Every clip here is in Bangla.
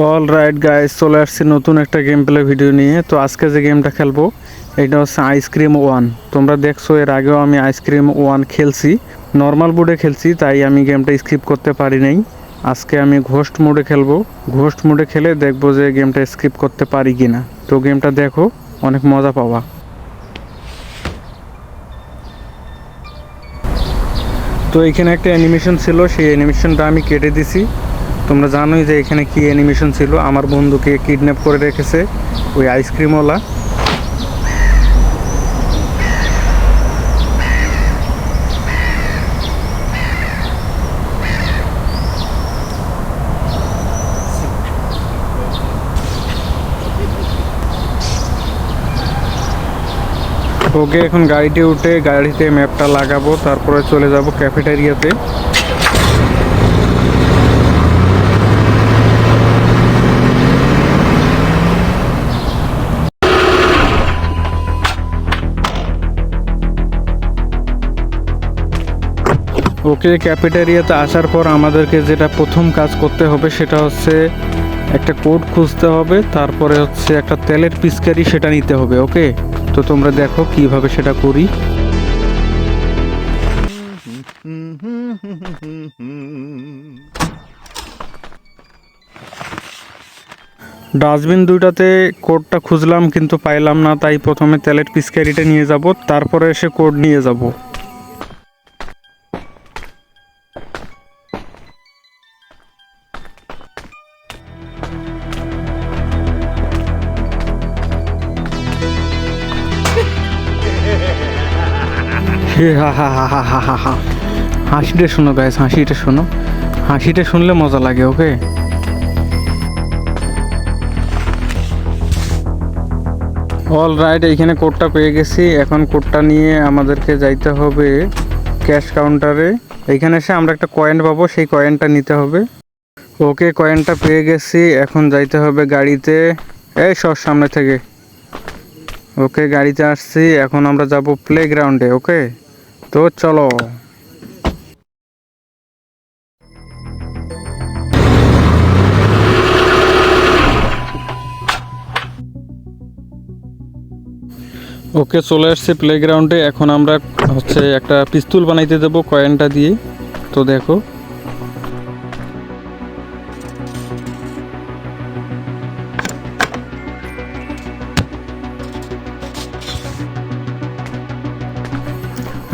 অল রাইট গাইস চলে আসছি নতুন একটা গেম প্লে ভিডিও নিয়ে। তো আজকে যে গেমটা খেলব, এটা হচ্ছে আইসক্রিম ওয়ান তোমরা দেখছ, এর আগেও আমি আইসক্রিম ওয়ান খেলছি। নর্মাল মোডে খেলছি, তাই আমি গেমটা স্কিপ করতে পারি নাই। আজকে আমি ঘোস্ট মোডে খেলব। ঘোস্ট মোডে খেলে দেখব যে গেমটা স্কিপ করতে পারি কি না তো গেমটা দেখো, অনেক মজা পাওয়া তো এখানে একটা অ্যানিমেশন ছিল, সেই অ্যানিমেশনটা আমি কেটে দিছি। তোমরা জানোই যে এখানে কি অ্যানিমেশন ছিল? আমার বন্ধুকে কিডন্যাপ করে রেখেছে ওই আইসক্রিমওয়ালা ওকে এখন গাড়িতে উঠে গাড়িতে ম্যাপটা লাগাবো, তারপরে চলে যাব ক্যাফেটেরিয়াতে ওকে ক্যাফেটেরিয়াতে আসার পর আমাদেরকে যেটা প্রথম কাজ করতে হবে সেটা হচ্ছে একটা কোড খুঁজতে হবে, তারপরে হচ্ছে একটা তেলের পিচকারি সেটা নিতে হবে, ওকে? তো তোমরা দেখো কীভাবে সেটা করি। ডাস্টবিন দুইটাতে কোডটা খুঁজলাম কিন্তু পাইলাম না, তাই প্রথমে তেলের পিচকারিটা নিয়ে যাব, তারপরে এসে কোড নিয়ে যাব। হা হা হা হা হা হা হা হাসিটা শোনো গাইস হাসিটা শোনো। হাসিটা শুনলে মজা লাগে ওকে অল রাইট এইখানে কোডটা পেয়ে গেছি। এখন কোডটা নিয়ে আমাদেরকে যাইতে হবে ক্যাশ কাউন্টারে এইখানে এসে আমরা একটা কয়েন পাবো, সেই কয়েনটা নিতে হবে। ওকে কয়েনটা পেয়ে গেছি। এখন যাইতে হবে গাড়িতে। এই সর সামনে থেকে। ওকে গাড়িতে আসছি। এখন আমরা যাব প্লে গ্রাউন্ডে ওকে তো চলো। ওকে, চলে আসছে প্লেগ্রাউন্ডে এখন আমরা হচ্ছে একটা পিস্তুল বানাইতে দেবো কয়েনটা দিয়ে। তো দেখো।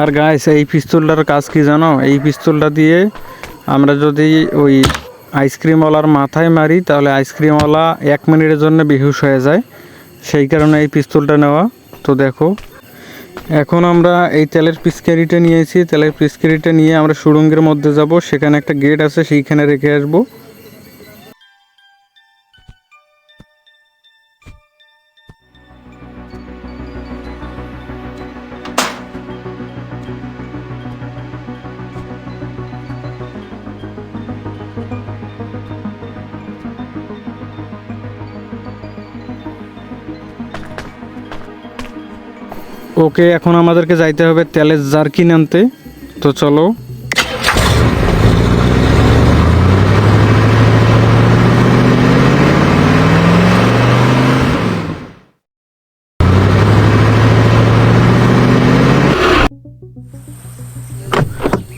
আর গাইস এই পিস্তলটার কাজ কি জানো? এই পিস্তলটা দিয়ে আমরা যদি ওই আইসক্রিমওয়ালার মাথায় মারি, তাহলে আইসক্রিমওয়ালা এক মিনিটের জন্য বেহুশ হয়ে যায়। সেই কারণে এই পিস্তলটা নেওয়া। তো দেখো, এখন আমরা এই তেলের পিচকারিটা নিয়েছি। তেলের পিচকারিটা নিয়ে আমরা সুড়ঙ্গের মধ্যে যাব। সেখানে একটা গেট আছে, সেইখানে রেখে আসব। ওকে, এখন আমাদেরকে যাইতে হবে তেলের জার্কিন আনতে। তো চলো।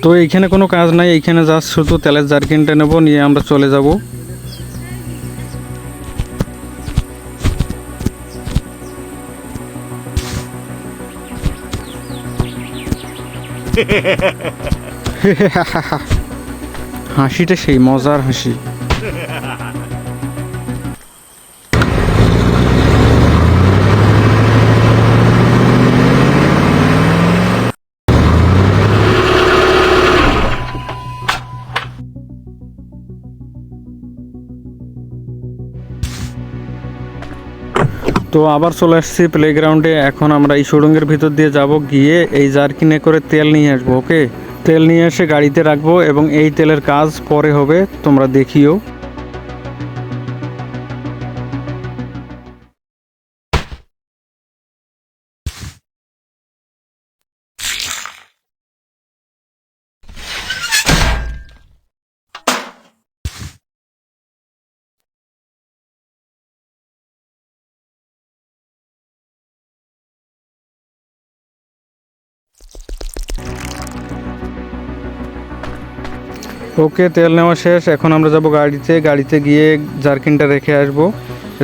তো এইখানে কোনো কাজ নাই, এইখানে জাস্ট শুধু তেলের জার্কিনটা নেব, নিয়ে আমরা চলে যাব। হাসিটা সেই মজার হাসি। তো আবার চলে আসছি প্লেগ্রাউন্ডে এখন আমরা এই শোরুমের ভিতর দিয়ে যাব, গিয়ে এই জার্কিনে করে তেল নিয়ে আসব ওকে তেল নিয়ে এসে গাড়িতে রাখব এবং এই তেলের কাজ পরে হবে, তোমরা দেখিও। ওকে, তেল নেওয়া শেষ। এখন আমরা যাব গাড়িতে। গাড়িতে গিয়ে জার্কিনটা রেখে আসব।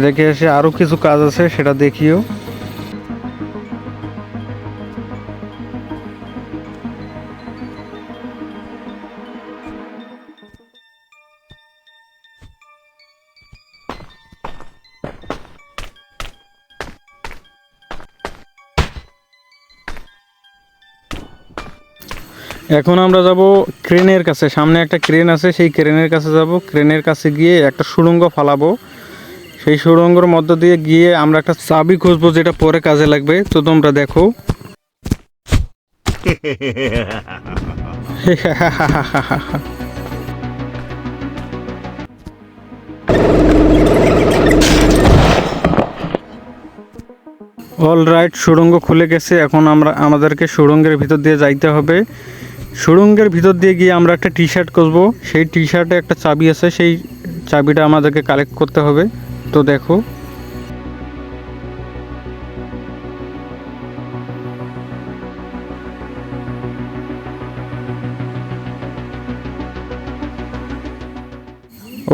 রেখে এসে আরও কিছু কাজ আছে, সেটা দেখিও। এখন আমরা যাব ক্রেনের কাছে। সামনে একটা ক্রেন আছে, সেই ক্রেনের কাছে যাব। ক্রেনের কাছে গিয়ে একটা সুড়ঙ্গ ফালাবো। সেই সুড়ঙ্গর মধ্য দিয়ে গিয়ে আমরা একটা চাবি খুঁজবো, যেটা পরে কাজে লাগবে। তো তোমরা দেখো। অল রাইট সুড়ঙ্গ খুলে গেছে। এখন আমরা, আমাদেরকে সুড়ঙ্গের ভিতর দিয়ে যাইতে হবে। সুড়ঙ্গের ভিতর দিয়ে গিয়ে আমরা একটা টি শার্ট করব সেই টি শার্টে একটা চাবি আছে, সেই চাবিটা আমাদেরকে কালেক্ট করতে হবে। তো দেখো।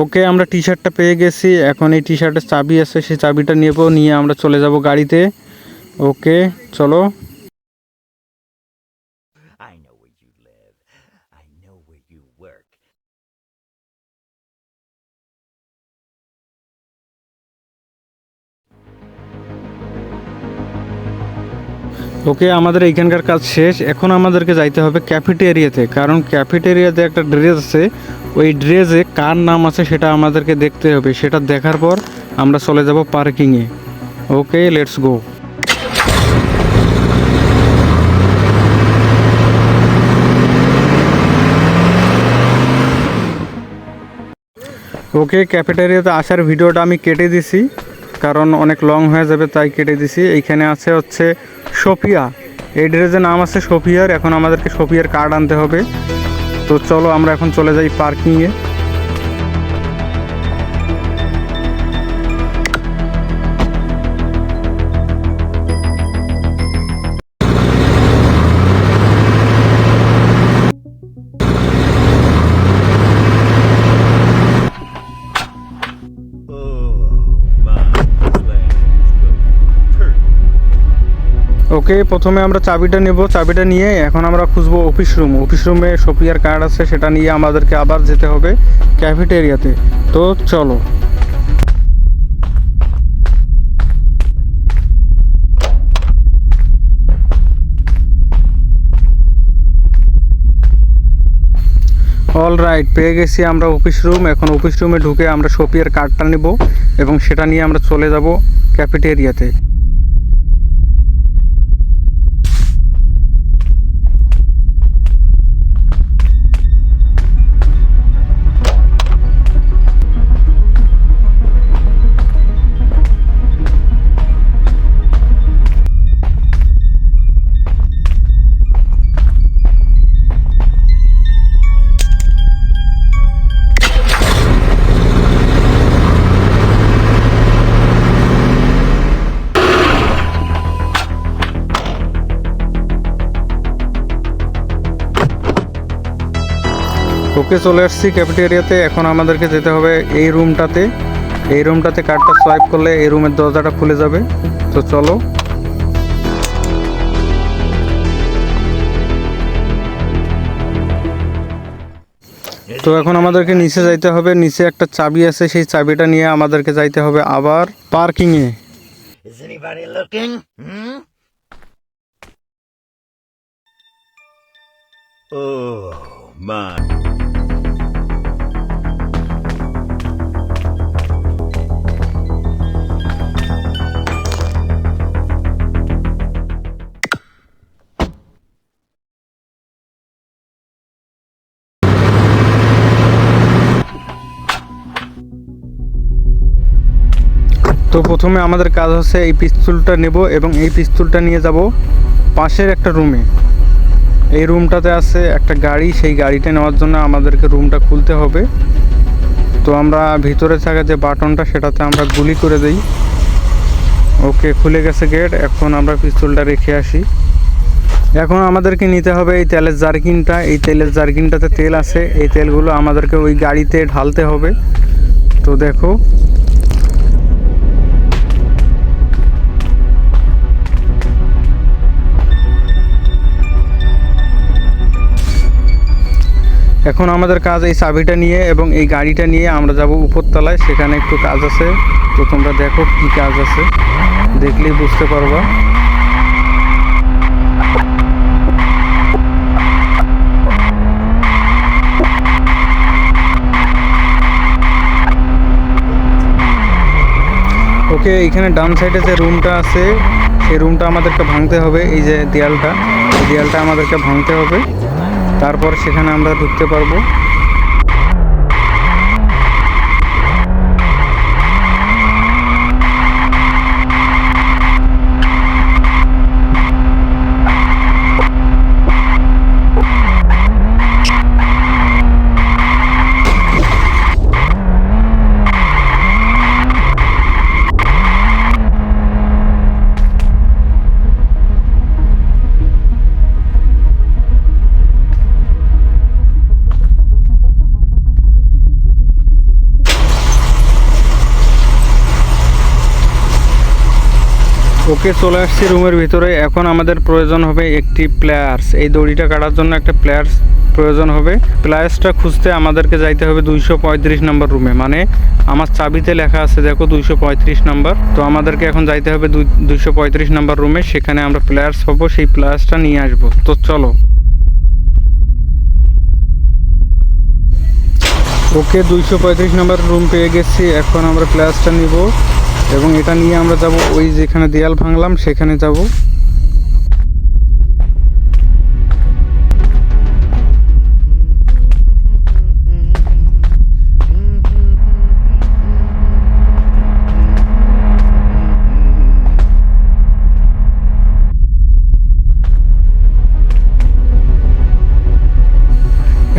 ওকে আমরা টি শার্টটা পেয়ে গেছি। এখন এই টি শার্টের চাবি আছে, সেই চাবিটা নেব, নিয়ে আমরা চলে যাব গাড়িতে। ওকে চলো। ওকে, আমাদের এইখানকার কাজ শেষ। এখন আমাদেরকে যাইতে হবে ক্যাফেটেরিয়াতে, কারণ ক্যাফেটেরিয়াতে একটা ড্রেস আছে। ওই ড্রেসে কার নাম আছে সেটা আমাদেরকে দেখতে হবে। সেটা দেখার পর আমরা চলে যাব পার্কিংয়ে। ওকে, লেটস গো। ওকে, ক্যাফেটেরিয়াতে আসার ভিডিওটা আমি কেটে দিছি, কারণ অনেক লং হয়ে যাবে, তাই কেটে দিছি। এইখানে আছে হচ্ছে সোফিয়া। এই ড্রেসের নাম আছে সোফিয়ার, এখন আমাদেরকে সোফিয়ার কার্ড আনতে হবে। তো চলো আমরা এখন চলে যাই পার্কিংয়ে। ওকে প্রথমে আমরা চাবিটা নেব। চাবিটা নিয়ে এখন আমরা খুঁজবো অফিস রুম অফিস রুমে সোফিয়ার কার্ড আছে, সেটা নিয়ে আমাদেরকে আবার যেতে হবে ক্যাফেটেরিয়াতে তো চলো। অল রাইট পেয়ে গেছি আমরা অফিস রুম এখন অফিস রুমে ঢুকে আমরা সোফিয়ার কার্ডটা নেব এবং সেটা নিয়ে আমরা চলে যাব ক্যাফেটেরিয়াতে ওকে চলে আসছি ক্যাফেটেরিয়াতে এখন আমাদেরকে যেতে হবে এই রুমটাতে এই রুমটাতে কার্ডটা সোয়াইপ করলে এই রুমের দরজাটা খুলে যাবে। তো চলো। তো এখন আমাদেরকে নিচে যাইতে হবে। নিচে একটা চাবি আছে সেই চাবিটা নিয়ে আমাদেরকে যাইতে হবে আবার? Oh, my. তো প্রথমে আমাদের কাজ হচ্ছে এই পিস্তলটা নেব এবং এই পিস্তলটা নিয়ে যাব পাশের একটা রুমে। এই রুমটাতে আছে একটা গাড়ি, সেই গাড়িটা নেওয়ার জন্য আমাদেরকে রুমটা খুলতে হবে। তো আমরা ভিতরে থাকা যে বাটনটা, সেটাতে আমরা গুলি করে দেই। ওকে, খুলে গেছে গেট এখন আমরা পিস্তলটা রেখে আসি। এখন আমাদেরকে নিতে হবে এই তেলের জার্কিনটা। এই তেলের জার্কিনটাতে তেল আছে। এই তেলগুলো আমাদেরকে ওই গাড়িতে ঢালতে হবে। তো দেখো এখন আমাদের কাজ এই চাবিটা নিয়ে এবং এই গাড়িটা নিয়ে আমরা যাব উপরতলায়, সেখানে একটু কাজ আছে। তো তোমরা দেখো কি কাজ আছে। দেখলেই বুঝতে পারবা। ওকে, এখানে ডান সাইডে যে রুমটা আছে, সেই রুমটা আমাদেরকে ভাঙতে হবে, এই যে দেয়ালটা। দেয়ালটা আমাদেরকে ভাঙতে হবে। তারপর সেখানে আমরা ঢুকতে পারব। ওকে চলে আসছি রুমের ভিতরে। এখন আমাদের প্রয়োজন হবে একটি প্লেয়ার্স। এই দড়িটা কাটার জন্য একটা প্লেয়ার্স প্রয়োজন হবে। প্লেয়ার্সটা খুঁজতে আমাদেরকে যাইতে হবে দুইশো পঁয়ত্রিশ নম্বর রুমে। মানে আমার চাবিতে লেখা আছে, দেখো দুইশো পঁয়ত্রিশ নাম্বার। তো আমাদেরকে এখন যাইতে হবে দুইশো পঁয়ত্রিশ নাম্বার রুমে। সেখানে আমরা প্লেয়ার্স হব, সেই প্লেয়ার্সটা নিয়ে আসব। তো চলো। ওকে দুইশো পঁয়ত্রিশ নাম্বার রুম পেয়ে গেছি। এখন আমরা প্লেয়ার্সটা নিব। এবং এটা নিয়ে আমরা যাব ওই যেখানে দেয়াল ভাঙলাম, সেখানে যাব।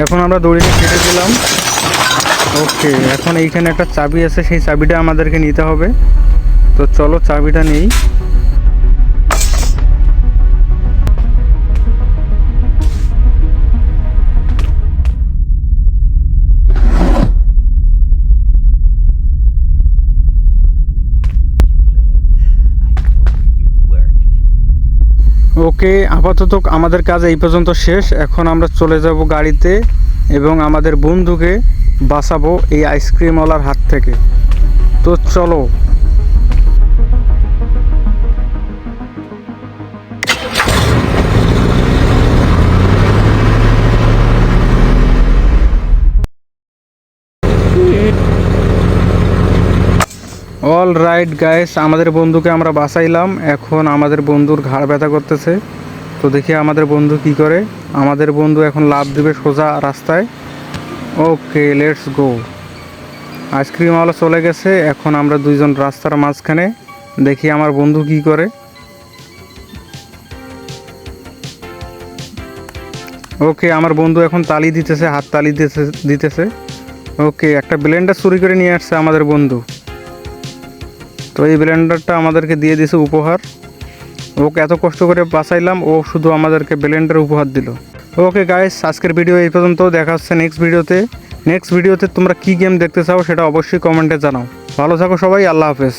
এখন আমরা দড়িটা কেটে দিলাম ওকে এখন এইখানে একটা চাবি আছে, সেই চাবিটা আমাদেরকে নিতে হবে তো চলো চাবিটা নেই. ওকে আপাতত আমাদের কাজ এই পর্যন্ত শেষ এখন আমরা চলে যাব গাড়িতে এবং আমাদের বন্ধুকে বাঁচাবো এই আইসক্রিমওয়ালার হাত থেকে। তো চলো। অল রাইট গাইস আমাদের বন্ধুকে আমরা বাঁচাইলাম। এখন আমাদের বন্ধুর ঘাড় ব্যথা করতেছে। তো দেখি আমাদের বন্ধু কি করে। আমাদের বন্ধু এখন লাভ দিবে সোজা রাস্তায়। ওকে লেটস গো আইসক্রিমওয়ালা চলে গেছে, এখন আমরা দুইজন রাস্তার মাঝখানে দেখি আমার বন্ধু কি করে। ওকে আমার বন্ধু এখন তালি দিতেছে, হাত তালি দিতেছে দিতেছে। ওকে একটা ব্লেন্ডার চুরি করে নিয়ে আসছে আমাদের বন্ধু। তো এই ব্লেন্ডারটা আমাদেরকে দিয়ে দিয়েছে উপহার। ওকে এত কষ্ট করে বাঁচাইলাম, ও শুধু আমাদেরকে ব্লেন্ডার উপহার দিল। ওকে গাইস আজকের ভিডিও এই পর্যন্ত দেখা হচ্ছে নেক্সট ভিডিওতে নেক্সট ভিডিওতে তোমরা কি গেম দেখতে চাও সেটা অবশ্যই কমেন্টে জানাও। ভালো থাকো সবাই, আল্লাহ হাফেজ।